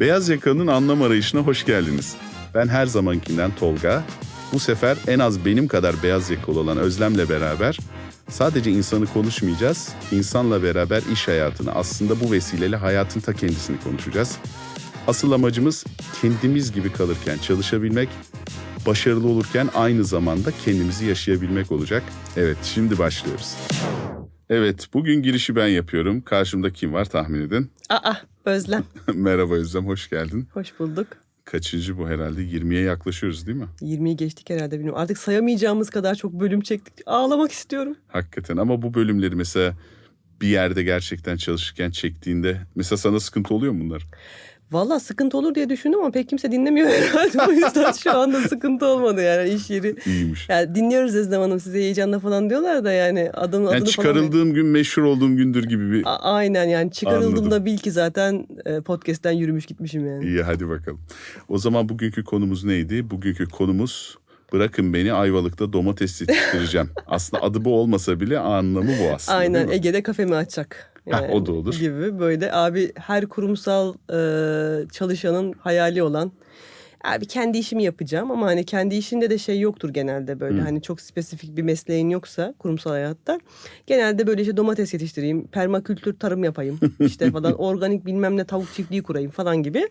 Beyaz Yaka'nın anlam arayışına hoş geldiniz. Ben her zamankinden Tolga. Bu sefer en az benim kadar beyaz yakalı olan Özlem'le beraber sadece insanı konuşmayacağız, insanla beraber iş hayatını aslında bu vesileyle hayatın ta kendisini konuşacağız. Asıl amacımız kendimiz gibi kalırken çalışabilmek, başarılı olurken aynı zamanda kendimizi yaşayabilmek olacak. Evet, şimdi başlıyoruz. Evet, bugün girişi ben yapıyorum. Karşımda kim var tahmin edin. Aa Özlem. Merhaba Özlem, hoş geldin. Hoş bulduk. Kaçıncı bu herhalde? 20'ye yaklaşıyoruz değil mi? 20'yi geçtik herhalde bilmiyorum. Artık sayamayacağımız kadar çok bölüm çektik. Ağlamak istiyorum. Hakikaten ama bu bölümleri mesela bir yerde gerçekten çalışırken çektiğinde mesela sana sıkıntı oluyor mu bunlar? Valla sıkıntı olur diye düşündüm ama pek kimse dinlemiyor herhalde. O yüzden şu anda sıkıntı olmadı yani iş yeri. İyiymiş. Yani dinliyoruz Özlem Hanım size heyecanla falan diyorlar da yani adımın Yani adını çıkarıldığım gün meşhur olduğum gündür gibi bir... falan. A- aynen yani çıkarıldığımda bil ki zaten e, podcast'ten yürümüş gitmişim yani. İyi hadi bakalım. O zaman bugünkü konumuz neydi? Bugünkü konumuz bırakın beni Ayvalık'ta domates yetiştireceğim. aslında adı bu olmasa bile anlamı bu aslında. Aynen mi? Ege'de kafemi açacak. Hah, o da olur. Gibi böyle abi her kurumsal e, çalışanın hayali olan abi kendi işimi yapacağım ama hani kendi işinde de şey yoktur genelde böyle hani çok spesifik bir mesleğin yoksa kurumsal hayatta genelde böyle işte domates yetiştireyim permakültür tarım yapayım işte falan organik bilmem ne tavuk çiftliği kurayım falan gibi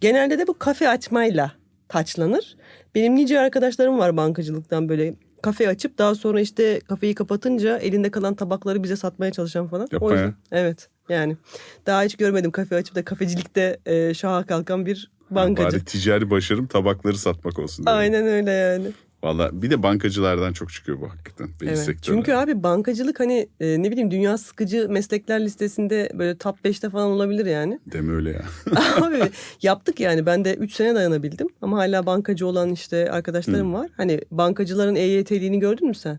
genelde de bu kafe açmayla taçlanır. Benim nice arkadaşlarım var bankacılıktan böyle kafe açıp daha sonra işte kafeyi kapatınca elinde kalan tabakları bize satmaya çalışan falan. Yapma o yüzden, ya. Evet yani daha hiç görmedim kafe açıp da kafecilikte e, şaha kalkan bir bankacı. Bari ticari başarım tabakları satmak olsun. Aynen öyle yani. Valla bir de bankacılardan çok çıkıyor bu hakikaten. Evet. sektörler. Çünkü abi bankacılık hani e, ne bileyim dünya sıkıcı meslekler listesinde böyle top 5'te falan olabilir yani. Deme öyle ya. Abi yaptık yani ben de 3 sene dayanabildim ama hala bankacı olan işte arkadaşlarım var. Hani bankacıların EYT'liğini gördün mü sen?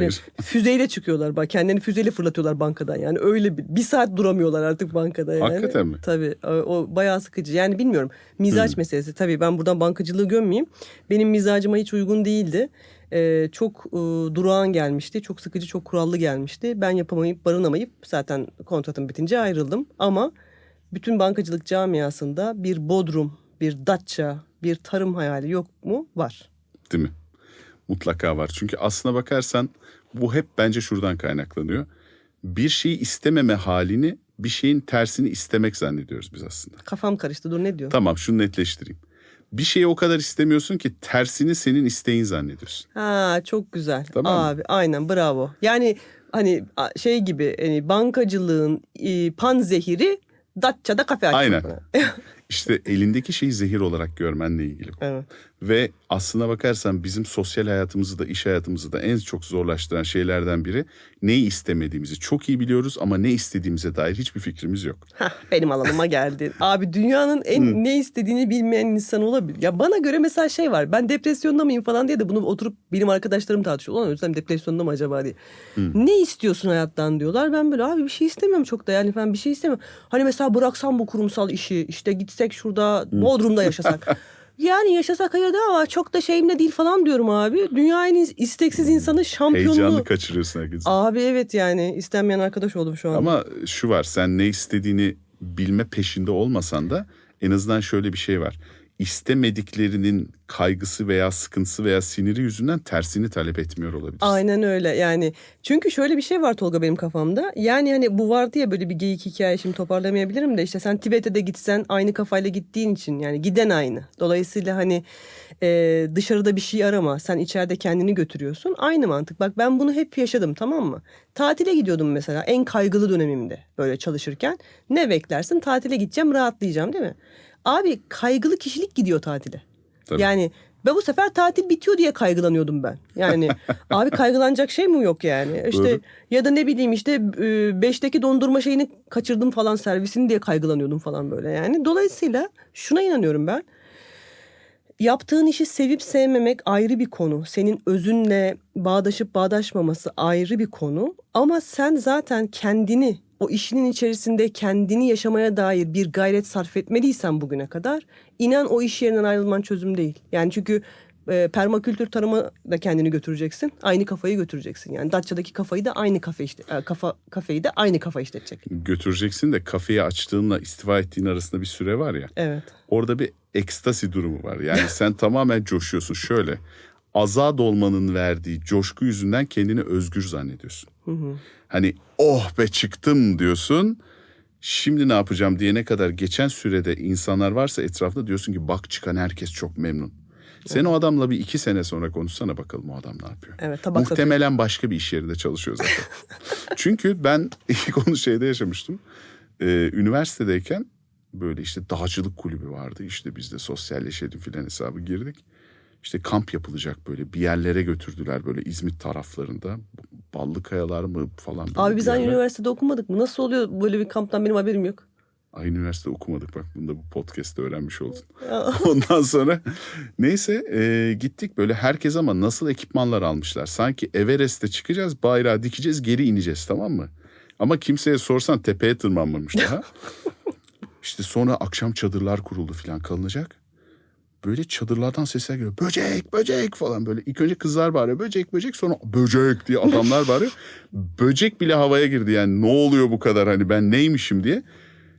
Hani füzeyle çıkıyorlar bak kendilerini füzeyle fırlatıyorlar bankadan yani öyle bir, bir saat duramıyorlar artık bankada yani. Hakikaten mi? Tabii o, bayağı sıkıcı yani bilmiyorum mizaç meselesi tabii ben buradan bankacılığı gömmeyeyim benim mizacıma hiç uygun değildi. Ee, çok e, durağan gelmişti çok sıkıcı çok kurallı gelmişti ben yapamayıp barınamayıp zaten kontratım bitince ayrıldım ama bütün bankacılık camiasında bir bodrum, bir datça, bir tarım hayali yok mu? Var. Değil mi? Mutlaka var. Çünkü aslına bakarsan bu hep bence şuradan kaynaklanıyor. Bir şeyi istememe halini bir şeyin tersini istemek zannediyoruz biz aslında. Kafam karıştı dur ne diyor? Tamam şunu netleştireyim. Bir şeyi o kadar istemiyorsun ki tersini senin isteğin zannediyorsun. Ha çok güzel. Tamam mı? Abi aynen bravo. Yani hani şey gibi hani bankacılığın e, pan zehiri Datça'da kafe açmak. Aynen. İşte elindeki şeyi zehir olarak görmenle ilgili. evet. Ve aslına bakarsan bizim sosyal hayatımızı da iş hayatımızı da en çok zorlaştıran şeylerden biri neyi istemediğimizi çok iyi biliyoruz ama ne istediğimize dair hiçbir fikrimiz yok. Hah, benim alanıma geldi. Abi dünyanın en ne istediğini bilmeyen insan olabilir. Ya bana göre mesela şey var. Ben depresyonda mıyım falan diye de bunu oturup benim arkadaşlarım tartışıyor. Ulan Özlem depresyonda mı acaba diye. Ne istiyorsun hayattan diyorlar. Ben böyle abi bir şey istemiyorum çok da yani falan bir şey istemiyorum. Hani mesela bıraksam bu kurumsal işi işte gitsek şurada Bodrum'da yaşasak. Yani yaşasak hayır da ama çok da şeyimde değil falan diyorum abi. Dünyanın isteksiz insanı şampiyonluğu. Heyecanlı kaçırıyorsun herkesi. Abi evet yani istenmeyen arkadaş oldum şu an. Ama şu var sen ne istediğini bilme peşinde olmasan da en azından şöyle bir şey var. İstemediklerinin kaygısı veya sıkıntısı veya siniri yüzünden tersini talep etmiyor olabilirsin. Aynen öyle yani. Çünkü şöyle bir şey var Tolga benim kafamda. Yani hani bu vardı ya böyle bir geyik hikaye şimdi toparlamayabilirim de işte sen Tibet'e de gitsen aynı kafayla gittiğin için yani giden aynı. Dolayısıyla hani e, dışarıda bir şey arama sen içeride kendini götürüyorsun. Aynı mantık. Bak ben bunu hep yaşadım tamam mı? Tatile gidiyordum mesela en kaygılı dönemimde böyle çalışırken. Ne beklersin? Tatile gideceğim rahatlayacağım değil mi? Abi kaygılı kişilik gidiyor tatile. Tabii. Yani ve bu sefer tatil bitiyor diye kaygılanıyordum ben. Yani abi kaygılanacak şey mi yok yani? İşte Doğru. ya da ne bileyim işte e, beşteki dondurma şeyini kaçırdım falan servisini diye kaygılanıyordum falan böyle yani. Dolayısıyla şuna inanıyorum ben. Yaptığın işi sevip sevmemek ayrı bir konu. Senin özünle bağdaşıp bağdaşmaması ayrı bir konu. Ama sen zaten kendini o işinin içerisinde kendini yaşamaya dair bir gayret sarf etmediysen bugüne kadar inan o iş yerinden ayrılman çözüm değil. Yani çünkü e, permakültür tarıma da kendini götüreceksin. Aynı kafayı götüreceksin. Yani Datça'daki kafayı da aynı kafe işte e, kafa kafeyi de aynı kafa işletecek. Götüreceksin de kafeyi açtığınla istifa ettiğin arasında bir süre var ya. Evet. Orada bir ekstasi durumu var. Yani sen tamamen coşuyorsun. Şöyle azad olmanın verdiği coşku yüzünden kendini özgür zannediyorsun. Hani oh be çıktım diyorsun. Şimdi ne yapacağım diyene kadar geçen sürede insanlar varsa etrafta diyorsun ki bak çıkan herkes çok memnun. Sen o adamla bir iki sene sonra konuşsana bakalım o adam ne yapıyor. Evet, tabak satıyor. Muhtemelen başka bir iş yerinde çalışıyor zaten. Çünkü ben ilk onu şeyde yaşamıştım. Ee, üniversitedeyken böyle işte dağcılık kulübü vardı. İşte biz de sosyalleşelim filan hesabı girdik. İşte kamp yapılacak böyle bir yerlere götürdüler böyle İzmit taraflarında. Ballı kayalar mı falan. böyle Abi biz aynı üniversitede okumadık mı? Nasıl oluyor böyle bir kamptan benim haberim yok. Aynı üniversite okumadık bak bunu da bu podcast'te öğrenmiş oldun. Ondan sonra neyse e, gittik böyle herkes ama nasıl ekipmanlar almışlar. Sanki Everest'e çıkacağız bayrağı dikeceğiz geri ineceğiz tamam mı? Ama kimseye sorsan tepeye tırmanmamış daha. işte sonra akşam çadırlar kuruldu falan kalınacak. Böyle çadırlardan sesler geliyor. Böcek, böcek falan böyle. İlk önce kızlar bağırıyor. Böcek, böcek. Sonra böcek diye adamlar bağırıyor. Böcek bile havaya girdi yani. Ne oluyor bu kadar hani ben neymişim diye.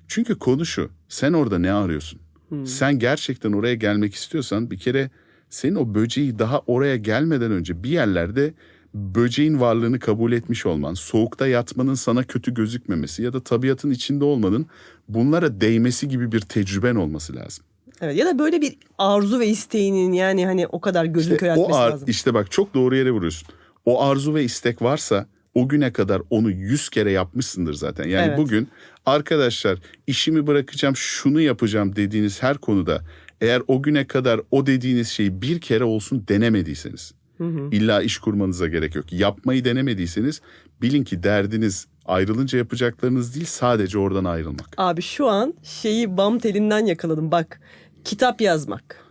Çünkü konu şu. Sen orada ne arıyorsun? Sen gerçekten oraya gelmek istiyorsan bir kere senin o böceği daha oraya gelmeden önce bir yerlerde böceğin varlığını kabul etmiş olman, soğukta yatmanın sana kötü gözükmemesi ya da tabiatın içinde olmanın bunlara değmesi gibi bir tecrüben olması lazım. Evet ya da böyle bir arzu ve isteğinin yani hani o kadar gözün İşte köreltmesi o ar- lazım. işte bak çok doğru yere vuruyorsun. O arzu ve istek varsa o güne kadar onu yüz kere yapmışsındır zaten. Yani Evet. bugün arkadaşlar işimi bırakacağım şunu yapacağım dediğiniz her konuda eğer o güne kadar o dediğiniz şeyi bir kere olsun denemediyseniz illa iş kurmanıza gerek yok. Yapmayı denemediyseniz bilin ki derdiniz ayrılınca yapacaklarınız değil sadece oradan ayrılmak. Abi şu an şeyi bam telinden yakaladım bak. Kitap yazmak.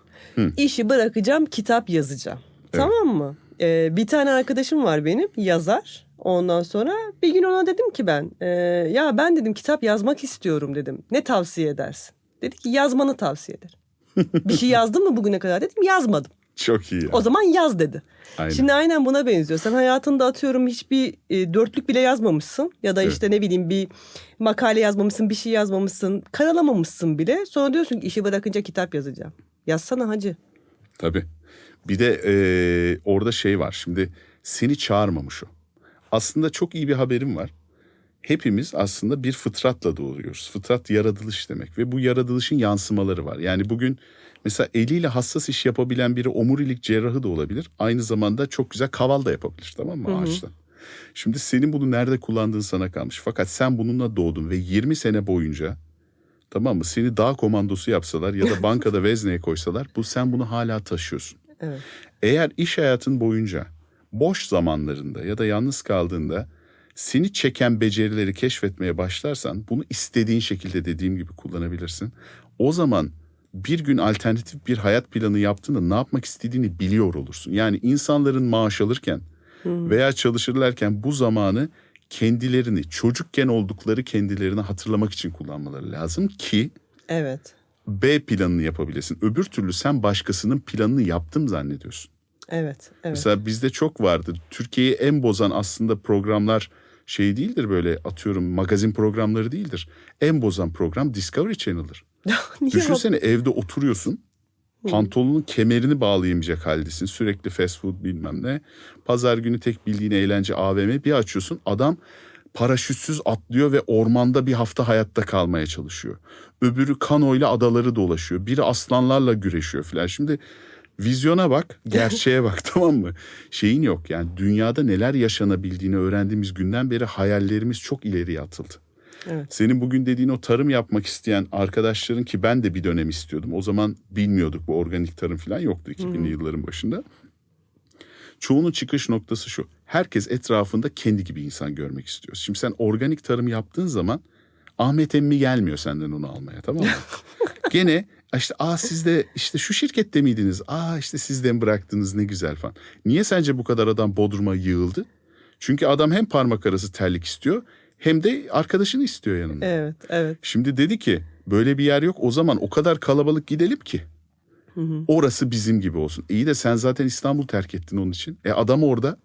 İşi bırakacağım kitap yazacağım. Tamam mı? Ee, bir tane arkadaşım var benim yazar. Ondan sonra bir gün ona dedim ki ben e, ya ben dedim kitap yazmak istiyorum dedim. Ne tavsiye edersin? Dedi ki yazmanı tavsiye ederim. bir şey yazdın mı bugüne kadar dedim yazmadım. Çok iyi. ya. O zaman yaz dedi. Aynen. Şimdi aynen buna benziyor. Sen hayatında atıyorum hiçbir e, dörtlük bile yazmamışsın. Ya da Evet. işte ne bileyim bir makale yazmamışsın, bir şey yazmamışsın. Karalamamışsın bile. Sonra diyorsun ki işi bırakınca kitap yazacağım. Yazsana hacı. Tabii. Bir de eee, orada şey var. Şimdi seni çağırmamış o. Aslında çok iyi bir haberim var. Hepimiz aslında bir fıtratla doğuyoruz. Fıtrat yaratılış demek ve bu yaratılışın yansımaları var. Yani bugün mesela eliyle hassas iş yapabilen biri omurilik cerrahı da olabilir. Aynı zamanda çok güzel kaval da yapabilir tamam mı ağaçtan. Şimdi senin bunu nerede kullandığın sana kalmış. Fakat sen bununla doğdun ve 20 sene boyunca tamam mı seni dağ komandosu yapsalar ya da bankada vezneye koysalar bu sen bunu hala taşıyorsun. Evet. Eğer iş hayatın boyunca boş zamanlarında ya da yalnız kaldığında seni çeken becerileri keşfetmeye başlarsan bunu istediğin şekilde dediğim gibi kullanabilirsin. O zaman bir gün alternatif bir hayat planı yaptığında ne yapmak istediğini biliyor olursun. Yani insanların maaş alırken veya çalışırlarken bu zamanı kendilerini çocukken oldukları kendilerini hatırlamak için kullanmaları lazım ki Evet. B planını yapabilesin. Öbür türlü sen başkasının planını yaptım zannediyorsun. Evet. Evet. Mesela bizde çok vardır. Türkiye'yi en bozan aslında programlar şey değildir böyle atıyorum magazin programları değildir. En bozan program Discovery Channel'dır. Düşünsene evde oturuyorsun. Pantolonun kemerini bağlayamayacak haldesin. Sürekli fast food bilmem ne. Pazar günü tek bildiğin eğlence AVM bir açıyorsun. Adam paraşütsüz atlıyor ve ormanda bir hafta hayatta kalmaya çalışıyor. Öbürü kanoyla adaları dolaşıyor. Biri aslanlarla güreşiyor falan. Şimdi vizyona bak, gerçeğe bak tamam mı? Şeyin yok yani dünyada neler yaşanabildiğini öğrendiğimiz günden beri hayallerimiz çok ileriye atıldı. Evet. Senin bugün dediğin o tarım yapmak isteyen arkadaşların ki ben de bir dönem istiyordum. O zaman bilmiyorduk bu organik tarım falan yoktu 2000'li yılların başında. Çoğunun çıkış noktası şu. Herkes etrafında kendi gibi insan görmek istiyor. Şimdi sen organik tarım yaptığın zaman Ahmet emmi gelmiyor senden onu almaya tamam mı? Gene işte aa siz de işte şu şirkette miydiniz? Aa işte sizden bıraktınız ne güzel falan. Niye sence bu kadar adam Bodrum'a yığıldı? Çünkü adam hem parmak arası terlik istiyor hem de arkadaşını istiyor yanında. Evet. Evet. Şimdi dedi ki böyle bir yer yok o zaman o kadar kalabalık gidelim ki. Orası bizim gibi olsun. İyi de sen zaten İstanbul terk ettin onun için. E adam orada.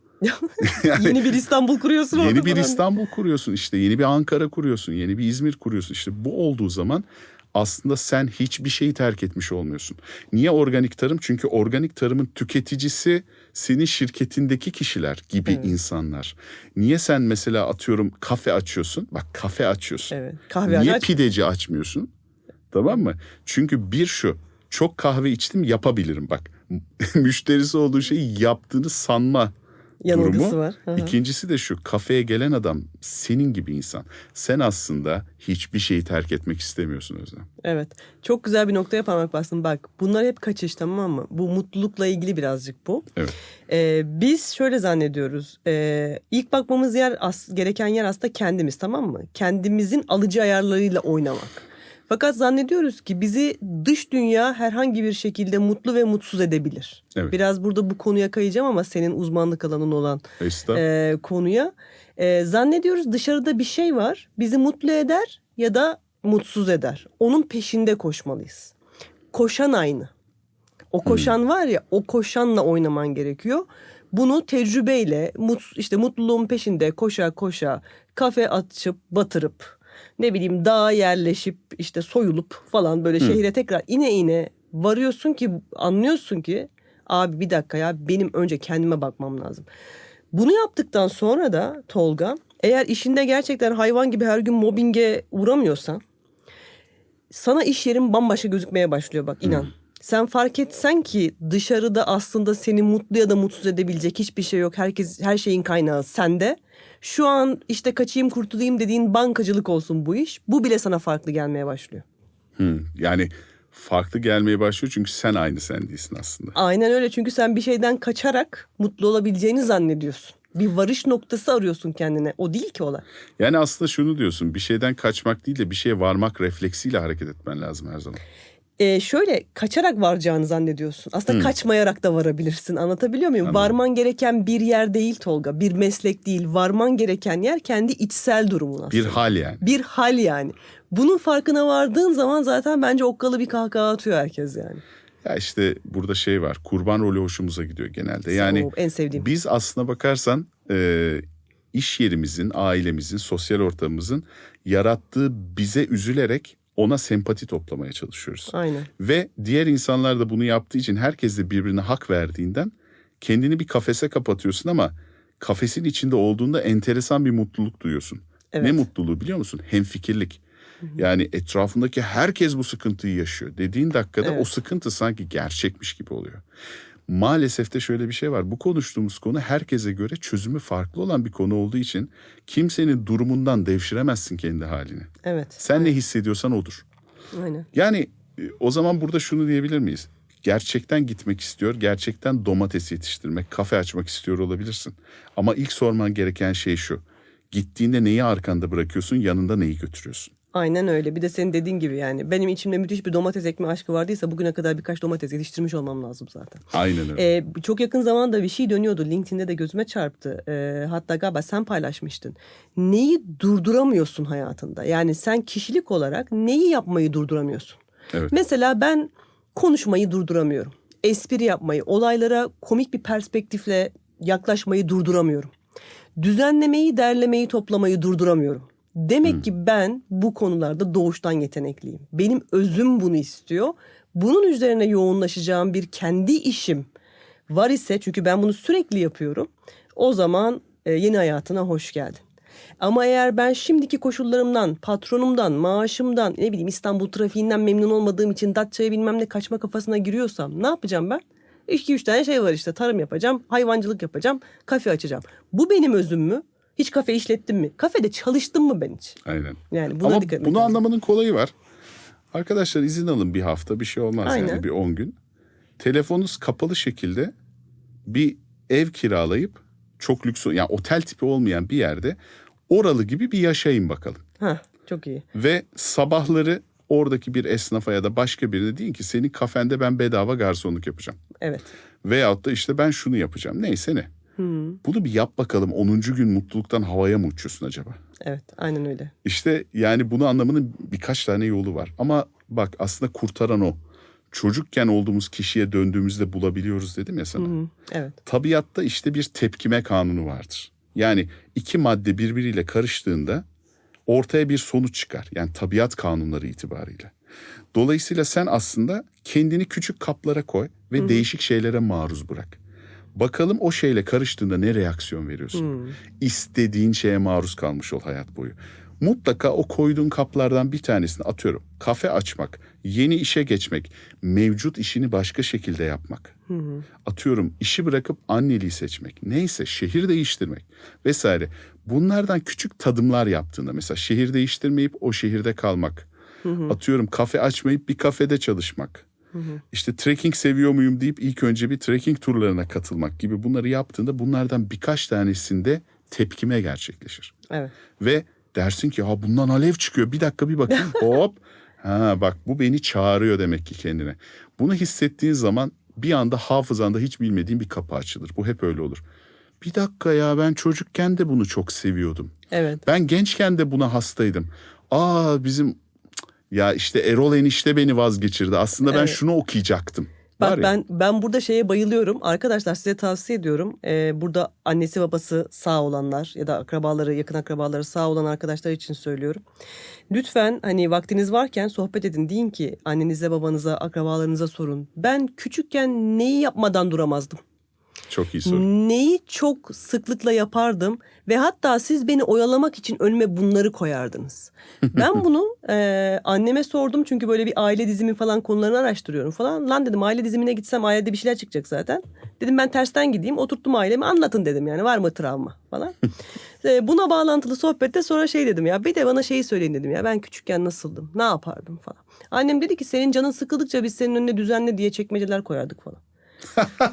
Yani Yeni bir İstanbul kuruyorsun orada Yeni bir falan. İstanbul kuruyorsun işte. Yeni bir Ankara kuruyorsun. Yeni bir İzmir kuruyorsun. İşte bu olduğu zaman aslında sen hiçbir şeyi terk etmiş olmuyorsun. Niye organik tarım? Çünkü organik tarımın tüketicisi senin şirketindeki kişiler gibi insanlar. Niye sen mesela atıyorum kafe açıyorsun? Bak kafe açıyorsun. Evet. Kahve Niye aç. pideci açmıyorsun? Tamam mı? Çünkü bir şu çok kahve içtim yapabilirim bak. Müşterisi olduğu şeyi yaptığını sanma Yanılgısı durumu. var. Hı hı. İkincisi de şu kafeye gelen adam senin gibi insan. Sen aslında hiçbir şeyi terk etmek istemiyorsun Özlem. Evet. Çok güzel bir noktaya parmak bastın. Bak bunlar hep kaçış tamam mı? Bu mutlulukla ilgili birazcık bu. Evet. Ee, biz şöyle zannediyoruz. Ee, ilk bakmamız yer as- gereken yer aslında kendimiz tamam mı? Kendimizin alıcı ayarlarıyla oynamak. Fakat zannediyoruz ki bizi dış dünya herhangi bir şekilde mutlu ve mutsuz edebilir. Evet. Biraz burada bu konuya kayacağım ama senin uzmanlık alanın olan Estağfurullah. e, konuya. E, zannediyoruz dışarıda bir şey var bizi mutlu eder ya da mutsuz eder. Onun peşinde koşmalıyız. Koşan aynı. O koşan var ya o koşanla oynaman gerekiyor. Bunu tecrübeyle mut, işte mutluluğun peşinde koşa koşa kafe açıp batırıp ne bileyim dağa yerleşip işte soyulup falan böyle şehre tekrar ine ine varıyorsun ki anlıyorsun ki abi bir dakika ya benim önce kendime bakmam lazım. Bunu yaptıktan sonra da Tolga eğer işinde gerçekten hayvan gibi her gün mobbinge uğramıyorsan sana iş yerin bambaşka gözükmeye başlıyor bak inan. Sen fark etsen ki dışarıda aslında seni mutlu ya da mutsuz edebilecek hiçbir şey yok. Herkes her şeyin kaynağı sende. Şu an işte kaçayım kurtulayım dediğin bankacılık olsun bu iş. Bu bile sana farklı gelmeye başlıyor. Hı. Yani farklı gelmeye başlıyor çünkü sen aynı sen değilsin aslında. Aynen öyle çünkü sen bir şeyden kaçarak mutlu olabileceğini zannediyorsun. Bir varış noktası arıyorsun kendine. O değil ki olay. Yani aslında şunu diyorsun bir şeyden kaçmak değil de bir şeye varmak refleksiyle hareket etmen lazım her zaman. Ee, şöyle kaçarak varacağını zannediyorsun. Aslında kaçmayarak da varabilirsin. Anlatabiliyor muyum? Varman gereken bir yer değil Tolga. Bir meslek değil. Varman gereken yer kendi içsel durumun aslında. Bir hal yani. Bir hal yani. Bunun farkına vardığın zaman zaten bence okkalı bir kahkaha atıyor herkes yani. Ya işte burada şey var kurban rolü hoşumuza gidiyor genelde. Yani O en sevdiğim. biz aslına bakarsan e, iş yerimizin, ailemizin, sosyal ortamımızın yarattığı bize üzülerek ona sempati toplamaya çalışıyoruz. Aynen. Ve diğer insanlar da bunu yaptığı için herkes de birbirine hak verdiğinden kendini bir kafese kapatıyorsun ama kafesin içinde olduğunda enteresan bir mutluluk duyuyorsun. Evet. Ne mutluluğu biliyor musun? Hemfikirlik. Yani etrafındaki herkes bu sıkıntıyı yaşıyor. Dediğin dakikada Evet. o sıkıntı sanki gerçekmiş gibi oluyor. Maalesef de şöyle bir şey var. Bu konuştuğumuz konu herkese göre çözümü farklı olan bir konu olduğu için kimsenin durumundan devşiremezsin kendi halini. Evet. Sen ne hissediyorsan odur. Aynen. Yani e, o zaman burada şunu diyebilir miyiz? Gerçekten gitmek istiyor, gerçekten domates yetiştirmek, kafe açmak istiyor olabilirsin. Ama ilk sorman gereken şey şu. Gittiğinde neyi arkanda bırakıyorsun, yanında neyi götürüyorsun? Aynen öyle. Bir de senin dediğin gibi yani. Benim içimde müthiş bir domates ekme aşkı vardıysa bugüne kadar birkaç domates yetiştirmiş olmam lazım zaten. Aynen öyle. Ee, çok yakın zamanda bir şey dönüyordu. LinkedIn'de de gözüme çarptı. Ee, hatta galiba sen paylaşmıştın. Neyi durduramıyorsun hayatında? Yani sen kişilik olarak neyi yapmayı durduramıyorsun? Evet. Mesela ben konuşmayı durduramıyorum. Espri yapmayı, olaylara komik bir perspektifle yaklaşmayı durduramıyorum. Düzenlemeyi, derlemeyi, toplamayı durduramıyorum. Demek ki ben bu konularda doğuştan yetenekliyim. Benim özüm bunu istiyor. Bunun üzerine yoğunlaşacağım bir kendi işim var ise çünkü ben bunu sürekli yapıyorum. O zaman e, yeni hayatına hoş geldin. Ama eğer ben şimdiki koşullarımdan, patronumdan, maaşımdan, ne bileyim İstanbul trafiğinden memnun olmadığım için Datça'ya bilmem ne kaçma kafasına giriyorsam ne yapacağım ben? İki üç tane şey var işte tarım yapacağım, hayvancılık yapacağım, kafe açacağım. Bu benim özüm mü? Hiç kafe işlettim mi? Kafede çalıştım mı ben hiç? Aynen. Yani buna Ama dikkat bunu lazım. anlamanın kolayı var. Arkadaşlar izin alın bir hafta bir şey olmaz Aynen. yani bir 10 gün. Telefonunuz kapalı şekilde bir ev kiralayıp çok lüks yani otel tipi olmayan bir yerde oralı gibi bir yaşayın bakalım. Ha, çok iyi. Ve sabahları oradaki bir esnafa ya da başka birine deyin ki senin kafende ben bedava garsonluk yapacağım. Evet. Veyahut da işte ben şunu yapacağım. Neyse ne. Bunu bir yap bakalım 10. gün mutluluktan havaya mı uçuyorsun acaba? Evet, aynen öyle. İşte yani bunu anlamanın birkaç tane yolu var. Ama bak aslında kurtaran o. çocukken olduğumuz kişiye döndüğümüzde bulabiliyoruz dedim ya sana. Hı, evet. Tabiatta işte bir tepkime kanunu vardır. Yani iki madde birbiriyle karıştığında ortaya bir sonuç çıkar. Yani tabiat kanunları itibariyle. Dolayısıyla sen aslında kendini küçük kaplara koy ve değişik şeylere maruz bırak. Bakalım o şeyle karıştığında ne reaksiyon veriyorsun? İstediğin şeye maruz kalmış ol hayat boyu. Mutlaka o koyduğun kaplardan bir tanesini atıyorum. Kafe açmak, yeni işe geçmek, mevcut işini başka şekilde yapmak. Atıyorum işi bırakıp anneliği seçmek. Neyse şehir değiştirmek vesaire. Bunlardan küçük tadımlar yaptığında mesela şehir değiştirmeyip o şehirde kalmak. Atıyorum kafe açmayıp bir kafede çalışmak. İşte trekking seviyor muyum deyip ilk önce bir trekking turlarına katılmak gibi bunları yaptığında bunlardan birkaç tanesinde tepkime gerçekleşir. Evet. Ve dersin ki ha bundan alev çıkıyor bir dakika bir bakayım hop. Ha bak bu beni çağırıyor demek ki kendine. Bunu hissettiğin zaman bir anda hafızanda hiç bilmediğin bir kapı açılır. Bu hep öyle olur. Bir dakika ya ben çocukken de bunu çok seviyordum. Evet. Ben gençken de buna hastaydım. Aa bizim ya işte Erol enişte beni vazgeçirdi. Aslında ben Evet. şunu okuyacaktım. Bak ya. ben ben burada şeye bayılıyorum. Arkadaşlar size tavsiye ediyorum. Ee, burada annesi babası sağ olanlar ya da akrabaları, yakın akrabaları sağ olan arkadaşlar için söylüyorum. Lütfen hani vaktiniz varken sohbet edin. Deyin ki annenize, babanıza, akrabalarınıza sorun. Ben küçükken neyi yapmadan duramazdım? Çok iyi soru. Neyi çok sıklıkla yapardım ve hatta siz beni oyalamak için önüme bunları koyardınız. Ben bunu e, anneme sordum çünkü böyle bir aile dizimi falan konularını araştırıyorum falan. Lan dedim aile dizimine gitsem ailede bir şeyler çıkacak zaten. Dedim ben tersten gideyim oturttum ailemi anlatın dedim yani var mı travma falan. E, buna bağlantılı sohbette sonra şey dedim ya bir de bana şeyi söyleyin dedim ya ben küçükken nasıldım ne yapardım falan. Annem dedi ki senin canın sıkıldıkça biz senin önüne düzenle diye çekmeceler koyardık falan.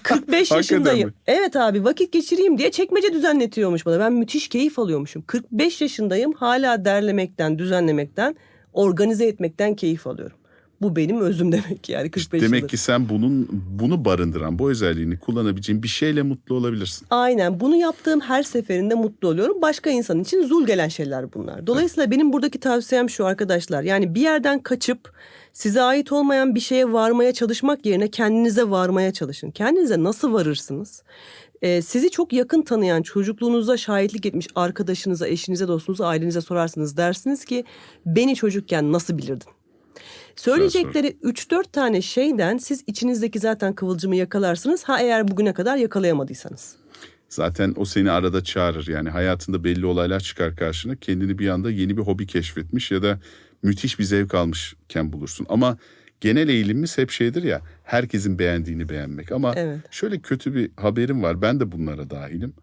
45 Hakikaten yaşındayım. Evet abi vakit geçireyim diye çekmece düzenletiyormuş bana. Ben müthiş keyif alıyormuşum. 45 yaşındayım hala derlemekten, düzenlemekten, organize etmekten keyif alıyorum. Bu benim özüm demek yani 45 Demek yıldır. ki sen bunun bunu barındıran bu özelliğini kullanabileceğin bir şeyle mutlu olabilirsin. Aynen bunu yaptığım her seferinde mutlu oluyorum. Başka insan için zul gelen şeyler bunlar. Dolayısıyla benim buradaki tavsiyem şu arkadaşlar. Yani bir yerden kaçıp size ait olmayan bir şeye varmaya çalışmak yerine kendinize varmaya çalışın. Kendinize nasıl varırsınız? Ee, sizi çok yakın tanıyan, çocukluğunuza şahitlik etmiş arkadaşınıza, eşinize, dostunuza, ailenize sorarsınız. Dersiniz ki beni çocukken nasıl bilirdin? Söyleyecekleri 3-4 tane şeyden siz içinizdeki zaten kıvılcımı yakalarsınız. Ha eğer bugüne kadar yakalayamadıysanız. Zaten o seni arada çağırır. Yani hayatında belli olaylar çıkar karşına. Kendini bir anda yeni bir hobi keşfetmiş ya da müthiş bir zevk almışken bulursun. Ama genel eğilimimiz hep şeydir ya herkesin beğendiğini beğenmek. Ama Evet. şöyle kötü bir haberim var. Ben de bunlara dahilim.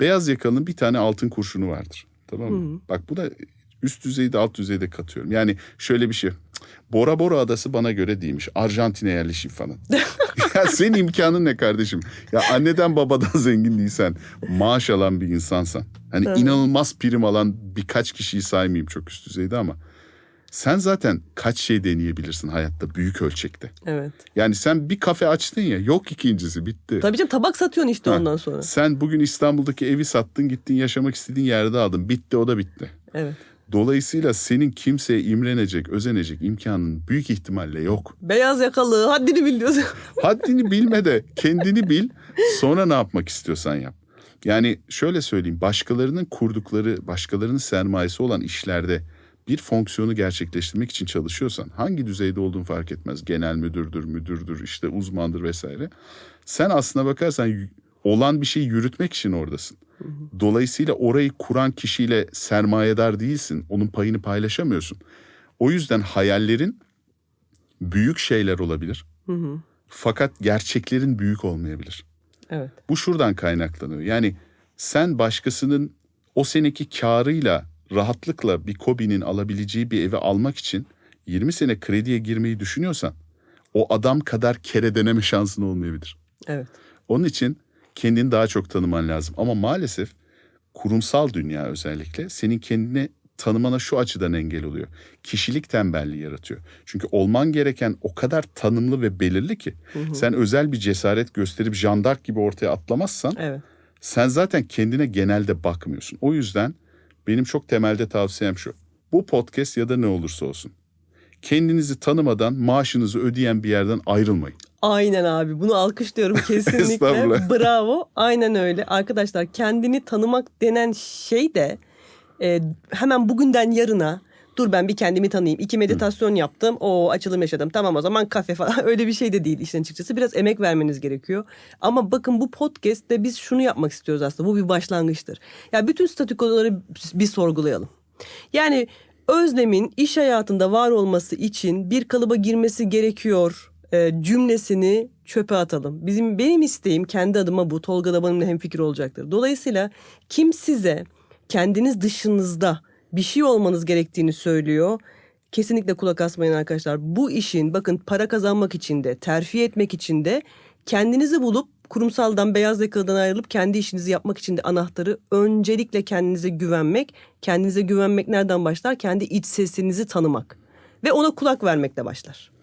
Beyaz yakalının bir tane altın kurşunu vardır. Tamam mı? Bak bu da üst düzeyde alt düzeyde katıyorum. Yani şöyle bir şey. Bora Bora adası bana göre değilmiş. Arjantin'e yerleşim falan. ya senin imkanın ne kardeşim? Ya anneden babadan zengin değilsen, maaş alan bir insansan. Hani inanılmaz prim alan birkaç kişiyi saymayayım çok üst düzeyde ama. Sen zaten kaç şey deneyebilirsin hayatta büyük ölçekte. Evet. Yani sen bir kafe açtın ya yok ikincisi bitti. Tabii canım tabak satıyorsun işte Ha, ondan sonra. Sen bugün İstanbul'daki evi sattın gittin yaşamak istediğin yerde aldın. Bitti o da bitti. Evet. Dolayısıyla senin kimseye imrenecek, özenecek imkanın büyük ihtimalle yok. Beyaz yakalı haddini bil diyorsun. Haddini bilme de kendini bil sonra ne yapmak istiyorsan yap. Yani şöyle söyleyeyim başkalarının kurdukları, başkalarının sermayesi olan işlerde bir fonksiyonu gerçekleştirmek için çalışıyorsan hangi düzeyde olduğun fark etmez. Genel müdürdür, müdürdür, işte uzmandır vesaire. Sen aslına bakarsan olan bir şeyi yürütmek için oradasın. Dolayısıyla orayı kuran kişiyle sermayedar değilsin. Onun payını paylaşamıyorsun. O yüzden hayallerin büyük şeyler olabilir. Fakat gerçeklerin büyük olmayabilir. evet. Bu şuradan kaynaklanıyor. Yani sen başkasının o seneki karıyla rahatlıkla bir Kobi'nin alabileceği bir evi almak için 20 sene krediye girmeyi düşünüyorsan o adam kadar kere deneme şansın olmayabilir. Evet. Onun için kendini daha çok tanıman lazım. Ama maalesef kurumsal dünya özellikle senin kendini tanımana şu açıdan engel oluyor. Kişilik tembelliği yaratıyor. Çünkü olman gereken o kadar tanımlı ve belirli ki sen özel bir cesaret gösterip jandark gibi ortaya atlamazsan Evet. sen zaten kendine genelde bakmıyorsun. O yüzden benim çok temelde tavsiyem şu. Bu podcast ya da ne olursa olsun. kendinizi tanımadan maaşınızı ödeyen bir yerden ayrılmayın. Aynen abi bunu alkışlıyorum kesinlikle. Bravo. Aynen öyle. Arkadaşlar kendini tanımak denen şey de e, hemen bugünden yarına dur ben bir kendimi tanıyayım. İki meditasyon yaptım. O açılım yaşadım. Tamam o zaman kafe falan. Öyle bir şey de değil işin açıkçası. Biraz emek vermeniz gerekiyor. Ama bakın bu podcast'te biz şunu yapmak istiyoruz aslında. Bu bir başlangıçtır. Ya bütün statükoları bir sorgulayalım. Yani Özlem'in iş hayatında var olması için bir kalıba girmesi gerekiyor e, cümlesini çöpe atalım. Bizim benim isteğim kendi adıma bu. Tolga da benimle hemfikir olacaktır. Dolayısıyla kim size kendiniz dışınızda bir şey olmanız gerektiğini söylüyor. Kesinlikle kulak asmayın arkadaşlar. Bu işin bakın para kazanmak için de, terfi etmek için de kendinizi bulup kurumsaldan beyaz yakalıdan ayrılıp kendi işinizi yapmak için de anahtarı öncelikle kendinize güvenmek. Kendinize güvenmek nereden başlar? Kendi iç sesinizi tanımak ve ona kulak vermekle başlar.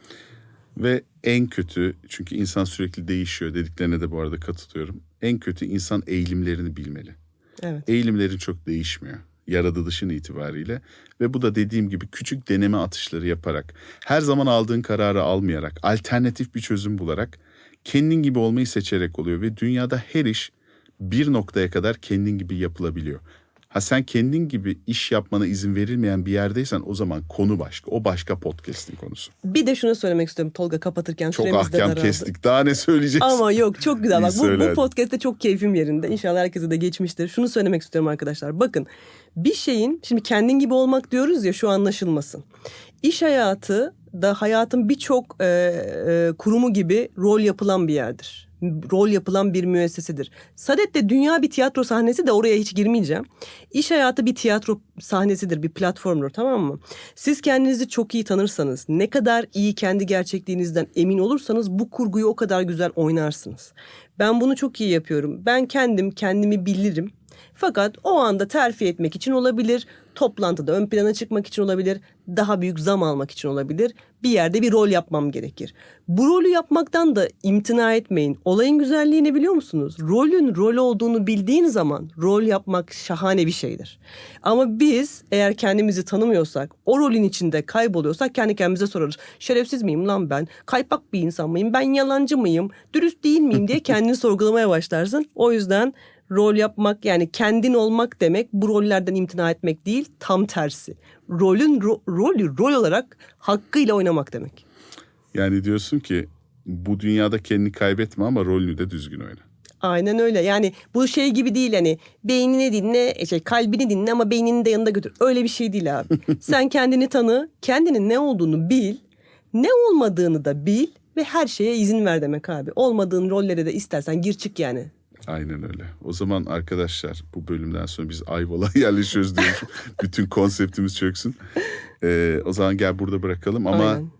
Ve en kötü çünkü insan sürekli değişiyor dediklerine de bu arada katılıyorum. En kötü insan eğilimlerini bilmeli. Evet. Eğilimlerin çok değişmiyor yaratılışın itibariyle ve bu da dediğim gibi küçük deneme atışları yaparak her zaman aldığın kararı almayarak alternatif bir çözüm bularak kendin gibi olmayı seçerek oluyor ve dünyada her iş bir noktaya kadar kendin gibi yapılabiliyor. Ha sen kendin gibi iş yapmana izin verilmeyen bir yerdeysen o zaman konu başka. O başka podcast'in konusu. Bir de şunu söylemek istiyorum Tolga kapatırken Çok süremiz de daraldı. kestik. Daha ne söyleyeceksin? Ama yok çok güzel. Bak, bu, bu podcast'te çok keyfim yerinde. İnşallah herkese de geçmiştir. Şunu söylemek istiyorum arkadaşlar. Bakın bir şeyin şimdi kendin gibi olmak diyoruz ya şu anlaşılmasın. İş hayatı da hayatın birçok e, e, kurumu gibi rol yapılan bir yerdir. Rol yapılan bir müessesedir. Sadet de dünya bir tiyatro sahnesi de oraya hiç girmeyeceğim. İş hayatı bir tiyatro sahnesidir, bir platformdur tamam mı? Siz kendinizi çok iyi tanırsanız, ne kadar iyi kendi gerçekliğinizden emin olursanız bu kurguyu o kadar güzel oynarsınız. Ben bunu çok iyi yapıyorum. Ben kendim kendimi bilirim. Fakat o anda terfi etmek için olabilir, toplantıda ön plana çıkmak için olabilir, daha büyük zam almak için olabilir. Bir yerde bir rol yapmam gerekir. Bu rolü yapmaktan da imtina etmeyin. Olayın güzelliği ne biliyor musunuz? Rolün rol olduğunu bildiğin zaman rol yapmak şahane bir şeydir. Ama biz eğer kendimizi tanımıyorsak, o rolün içinde kayboluyorsak kendi kendimize sorarız. Şerefsiz miyim lan ben? Kaypak bir insan mıyım? Ben yalancı mıyım? Dürüst değil miyim diye kendini sorgulamaya başlarsın. O yüzden rol yapmak yani kendin olmak demek bu rollerden imtina etmek değil tam tersi. Rolün ro- rolü rol olarak hakkıyla oynamak demek. Yani diyorsun ki bu dünyada kendini kaybetme ama rolünü de düzgün oyna. Aynen öyle. Yani bu şey gibi değil hani beynini dinle, şey kalbini dinle ama beynini de yanında götür. Öyle bir şey değil abi. Sen kendini tanı, kendinin ne olduğunu bil, ne olmadığını da bil ve her şeye izin ver demek abi. Olmadığın rollere de istersen gir çık yani. Aynen öyle. O zaman arkadaşlar bu bölümden sonra biz Ayvalık'a yerleşiyoruz diyoruz. Bütün konseptimiz çöksün. Ee, o zaman gel burada bırakalım ama Aynen.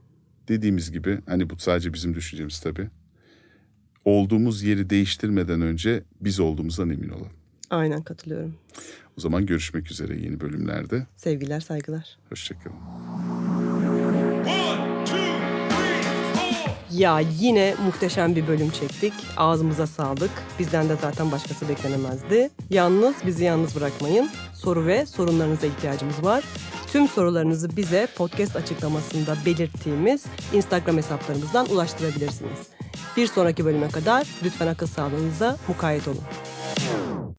dediğimiz gibi hani bu sadece bizim düşüncemiz tabii. Olduğumuz yeri değiştirmeden önce biz olduğumuzdan emin olalım. Aynen katılıyorum. O zaman görüşmek üzere yeni bölümlerde. Sevgiler, saygılar. Hoşçakalın. Ya yine muhteşem bir bölüm çektik. Ağzımıza sağlık. Bizden de zaten başkası beklenemezdi. Yalnız bizi yalnız bırakmayın. Soru ve sorunlarınıza ihtiyacımız var. Tüm sorularınızı bize podcast açıklamasında belirttiğimiz Instagram hesaplarımızdan ulaştırabilirsiniz. Bir sonraki bölüme kadar lütfen akıl sağlığınıza mukayyet olun.